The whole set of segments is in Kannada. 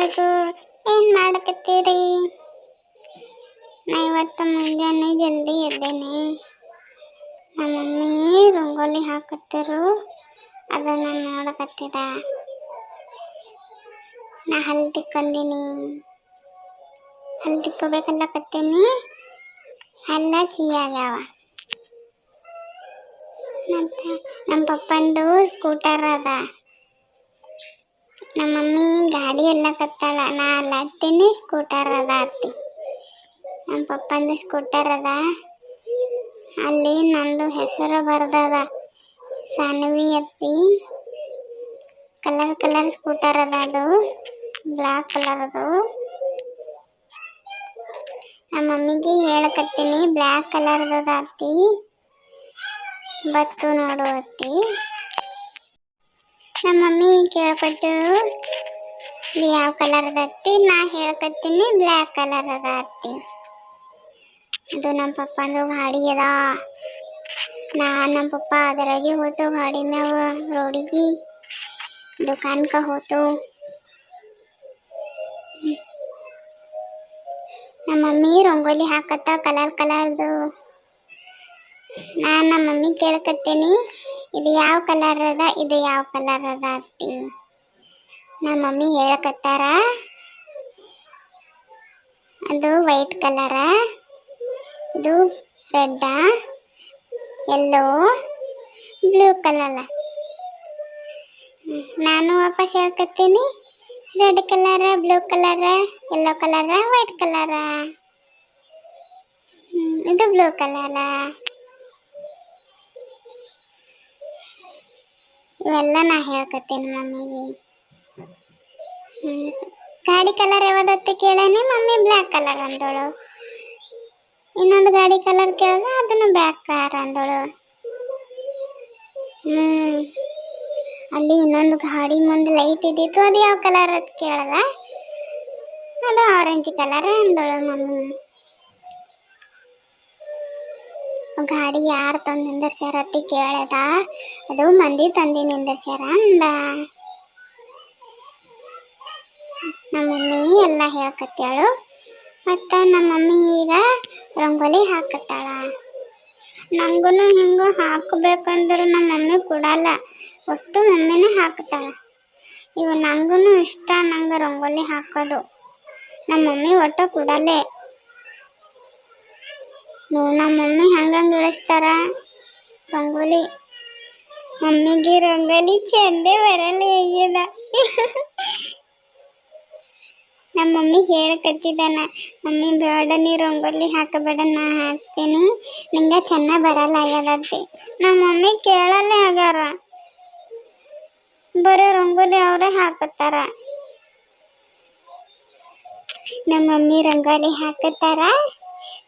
ಎಲ್ಲರಿಗೂ ಏನು ಮಾಡಕತ್ತೀರಿ? ನಾ ಇವತ್ತು ಮುಂಜಾನೆ ಜಲ್ದಿ ಎದ್ದೇನೆ. ನಮ್ಮ ಮಮ್ಮಿ ರಂಗೋಲಿ ಹಾಕತ್ತರು. ಅದನ್ನ ನೋಡಕತ್ತಿದ. ನಾ ಹಲ್ ಹಲ್ದಿಕ್ಕೋಬೇಕಲ್ಲ ಹಲ್ ತಿಕ್ಕೋಬೇಕಲ್ಲಕತ್ತೀನಿ ಹಲ್ಲ ಸಿಹಿಯಾಗ್ಯಾವ ಮತ್ತೆ ನಮ್ಮ ಪಪ್ಪಂದು ಸ್ಕೂಟರ್ ಅದ. ನಮ್ಮ ಮಮ್ಮಿ ಗಾಡಿ ಎಲ್ಲ ಕತ್ತಾಳ ನಾ ಅಲ್ಲತ್ತೀನಿ ಸ್ಕೂಟರ್ ಅದ ಅತ್ತಿ. ನಮ್ಮ ಪಪ್ಪಂದು ಸ್ಕೂಟರ್ ಅದ. ಅಲ್ಲಿ ನಂದು ಹೆಸರು ಬರ್ದದ. ಸಾನ್ವಿ ಅತ್ತಿ. ಕಲರ್ ಕಲರ್ ಸ್ಕೂಟರ್ ಅದ ಅದು. ಬ್ಲಾಕ್ ಕಲರ್ದು ನಮ್ಮ ಮಮ್ಮಿಗೆ ಹೇಳಕತ್ತೀನಿ ಬ್ಲ್ಯಾಕ್ ಕಲರ್ದು ಅತ್ತಿ. ಬತ್ತು ನೋಡು ಅತ್ತಿ. ನಮ್ಮ ಮಮ್ಮಿ ಕೇಳ್ಕೊತಿಳು ಯಾವ ಕಲರ್ ಅದತ್ತಿ ನಾ ಹೇಳ್ಕತ್ತೀನಿ ಬ್ಲ್ಯಾಕ್ ಕಲರ್ ಅದ ಅತ್ತಿ. ಅದು ನಮ್ಮ ಪಪ್ಪಂದು ಗಾಡಿ ಅದ. ನಾ ನಮ್ಮ ಪಪ್ಪ ಅದರಾಗೆ ಹೋತು ಗಾಡಿ ಮ್ಯಾಗ, ರೋಡಿಗೆ ದುಕಾನ್ಕ ಹೋತು. ನಮ್ಮ ಮಮ್ಮಿ ರಂಗೋಲಿ ಹಾಕತ್ತ, ಕಲರ್ ಕಲರ್ದು. ನಾನು ನಮ್ಮ ಮಮ್ಮಿ ಕೇಳ್ಕತ್ತೀನಿ, ಇದು ಯಾವ ಕಲರ್ ಅದ, ಇದು ಯಾವ ಕಲರ್ ಅದ ಅತ್ತಿ. ನಮ್ಮ ಮಮ್ಮಿ ಹೇಳಕತ್ತಾರ. ಅದು ವೈಟ್ ಕಲರ, ಇದು ರೆಡ್ಡ, ಎಲ್ಲೋ ಬ್ಲೂ ಕಲರ. ನಾನು ವಾಪಸ್ ಹೇಳ್ಕತ್ತೀನಿ. Red colour, blue colour yellow colour, white colour. ಇದು ಬ್ಲೂ ಕಲರ. ಇವೆಲ್ಲ ನಾ ಹೇಳ್ಕತ್ತೀನಿ ಮಮ್ಮಿಗೆ. ಗಾಡಿ ಕಲರ್ ಯಾವ್ದಂತ ಕೇಳೇನಿ ಮಮ್ಮಿ ಬ್ಲ್ಯಾಕ್ ಕಲರ್ ಅಂದಳು. ಇನ್ನೊಂದು ಗಾಡಿ ಕಲರ್ ಕೇಳಿದ, ಅದನ್ನು ಬ್ಲ್ಯಾಕ್ ಕಲರ್ ಅಂದಳು. ಹ್ಮ್. ಅಲ್ಲಿ ಇನ್ನೊಂದು ಗಾಡಿ ಮುಂದೆ ಲೈಟ್ ಇದ್ದಿತ್ತು, ಅದು ಯಾವ ಕಲರ್ ಅಂತ ಕೇಳ್ದ ಅದು ಆರೆಂಜ್ ಕಲರ್ ಅಂದಳು ಮಮ್ಮಿ. ಗಾಡಿ ಯಾರು ತಂದು ನಿಂದರ್ಸ್ಯಾರ ಅಂತ ಕೇಳ್ದ? ಅದು ಮಂದಿ ತಂದಿ ನಿಂದರ್ಸ್ಯಾರ ಅಂದ. ನಮ್ಮ ಮಮ್ಮಿ ಎಲ್ಲ ಹೇಳ್ಕತ್ತಾಳು ಮತ್ತು ನಮ್ಮ ಮಮ್ಮಿ ಈಗ ರಂಗೋಲಿ ಹಾಕತ್ತಾಳ ನಂಗೂ ಹಿಂಗೆ ಹಾಕಬೇಕಂದ್ರೆ ನಮ್ಮ ಮಮ್ಮಿ ಕೊಡಲ್ಲ. ಒಟ್ಟು ಮಮ್ಮಿನೇ ಹಾಕ್ತಾಳ. ಇವ ನಂಗೂ ಇಷ್ಟ ನಂಗೆ ರಂಗೋಲಿ ಹಾಕೋದು. ನಮ್ಮ ಮಮ್ಮಿ ಒಟ್ಟು ಕೊಡಲ್ಲೇ. ನೋಡ್ ನಮ್ಮ ಮಮ್ಮಿ ಹಂಗಂಗೆ ಇಳಿಸ್ತಾರ. ರಂಗೋಲಿ. ಮಮ್ಮಿಗೆ ರಂಗೋಲಿ ಚಂದೇ ಬರಲ್ಲ ಹೇಗಿದ ನಮ್ಮ ಮಮ್ಮಿ ಹೇಳಕತ್ತಿದ್ದಾನ ಮಮ್ಮಿ, ಬೇಡ, ನೀ ರಂಗೋಲಿ ಹಾಕಬೇಡ, ನಾ ಹಾಕ್ತೀನಿ. ನಿಂಗೆ ಚೆನ್ನಾಗಿ ಬರಲ್ಲ ಆಗ್ಯದಂತೆ. ನಮ್ಮ ಮಮ್ಮಿ ಕೇಳಲ್ಲ ಆಗ್ಯಾರ. ಬರೋ ರಂಗೋಲಿ ಅವರೇ ಹಾಕತ್ತಾರ. ನಮ್ಮ ಮಮ್ಮಿ ರಂಗೋಲಿ ಹಾಕತ್ತಾರ.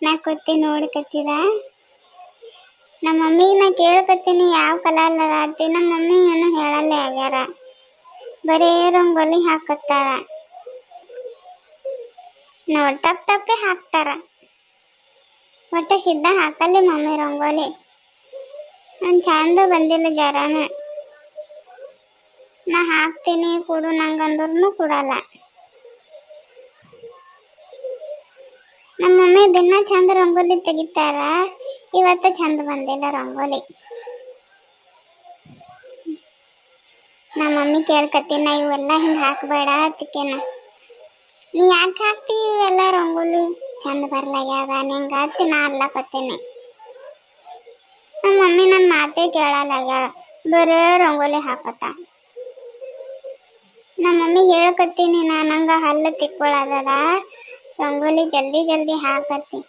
ನಾ ಕೂತಿ ನೋಡ್ಕತ್ತಿದ ನಮ್ಮ ಮಮ್ಮಿಗೆ ನಾ ಕೇಳ್ಕತ್ತೀನಿ ಯಾವ ಕಲರ್ ಅದ? ನಮ್ಮ ಮಮ್ಮಿ ಏನು ಹೇಳಲ್ಲೇ ಆಗ್ಯಾರ. ಬರೀ ರಂಗೋಲಿ ಹಾಕತ್ತಾರ. ನೋಡ್ ತಪ್ಪ ತಪ್ಪೇ ಹಾಕ್ತಾರ. ಒಟ್ಟು ಸಿದ್ಧ ಹಾಕಲ್ಲಿ ಮಮ್ಮಿ ರಂಗೋಲಿ. ನನ್ನ ಚಂದ ಬಂದಿಲ್ಲ ಜರಾನು. ನಾ ಹಾಕ್ತೀನಿ ಕೊಡು ನಂಗಂದ್ರೂ ಕೊಡಲ್ಲ. ನಮ್ಮ ಮಮ್ಮಿ ದಿನ ಚಂದ ರಂಗೋಲಿ ತೆಗಿತಾರ, ಇವತ್ತು ಚಂದ ಬಂದಿಲ್ಲ ರಂಗೋಲಿ. ನಮ್ಮ ಮಮ್ಮಿ ಕೇಳ್ಕತ್ತೀನಿ, ಇವೆಲ್ಲ ಹಿಂಗೆ ಹಾಕಬೇಡ ಅದಕ್ಕೇನ ನೀ ಯಾಕೆ ಹಾಕ್ತಿ ಇವೆಲ್ಲ ರಂಗೋಲಿ? ಚಂದ ಬರ್ಲಾಗ್ಯಾದ ನಿಂಗೆ ಹತ್ತಿ ನಾ ಅಲ್ಲಕತ್ತೀನಿ ನಮ್ಮ ಮಮ್ಮಿ ನನ್ನ ಮಾತೇ ಕೇಳಲ್ಲ ಆಗ್ಯಾಳ ಬರೇ ರಂಗೋಲಿ ಹಾಕತ್ತ ನಮ್ಮ ಮಮ್ಮಿ ಹೇಳ್ಕತ್ತೀನಿ ನಾನು ನಂಗೆ ಹಲ್ಲು ತಿಕ್ಕೊಳ್ಳೋದದ ರಂಗೋಲಿ ಜಲ್ದಿ ಜಲ್ದಿ ಹಾಕತ್ತಿ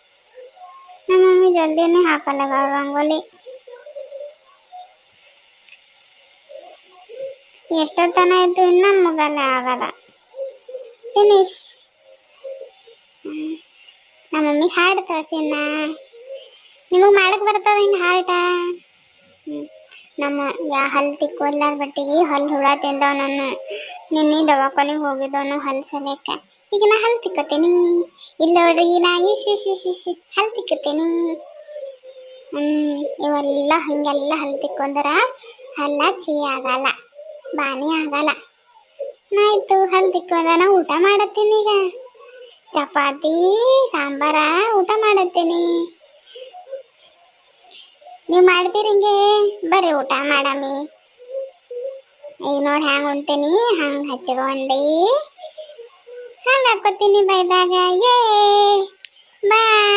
ನಮ್ಮ ಮಮ್ಮಿ ಜಲ್ದಿನೇ ಹಾಕಲ್ಲ ರಂಗೋಲಿ. ಎಷ್ಟೊತ್ತನ ಇದ್ದು ಇನ್ನೂ ಮುಗಲ್ಲ ಆಗಲ್ಲ. ಫಿನಿಶ್ ನಮ್ಮ ಮಮ್ಮಿ ಹಾಡು ತೋರಿಸಿನ ನಿಮಗೆ ಮಾಡಕ್ ಬರ್ತದ ಹಿಂಗೆ ಹಾಡ ನಮ್ಮ ಯಾ ಹಲ್ ತಿಕ್ಕೋಲ್ಲಾರ ಬಟ್ಟಿಗೆ ಹಲ್ಲು ಹುಳ ತಿಂದವ ನಾನು. ನಿನ್ನೆ ದವಾಖಾನೆಗೆ ಹೋಗಿದ್ದವನು ಹಲ್ ಸಲಿಯಕ್ಕೆ ಈಗ ನಾ ಹಲ್ಲು ತಿಕ್ಕೋತೀನಿ. ಇಲ್ಲ ನೋಡ್ರಿ, ನಾ ಈ ಶಿಶಿ ಶಿಶಿ ತಿಕ್ಕತ್ತೀನಿ ಹ್ಮ್, ಇವೆಲ್ಲ ಹಿಂಗೆಲ್ಲ ಹಲ್ಲು ತಿಕ್ಕೊಂಡ್ರ ಹಲ್ಲ ಚೀ ಆಗಲ್ಲ ಬಾನಿ ಆಗಲ್ಲ. ಆಯ್ತು ಹಲ್ದಿಕ್ಕೋದನ ಊಟ ಮಾಡತ್ತೀನಿ ಈಗ. ಚಪಾತಿ, ಸಾಂಬಾರ ಊಟ ಮಾಡತ್ತೀನಿ. ನೀವು ಮಾಡ್ತೀರಿ ಬರ್ರಿ ಊಟ ಮಾಡಮಿ. ಈಗ ನೋಡಿ ಹ್ಯಾಂಗ ಉಣ್ತೀನಿ, ಹಂಗೆ ಹಚ್ಕೊಂಡು ಹಂಗೆ ಹಾಕೋತೀನಿ ಬೈದಾಗ. ಏ ಬಾಯ್!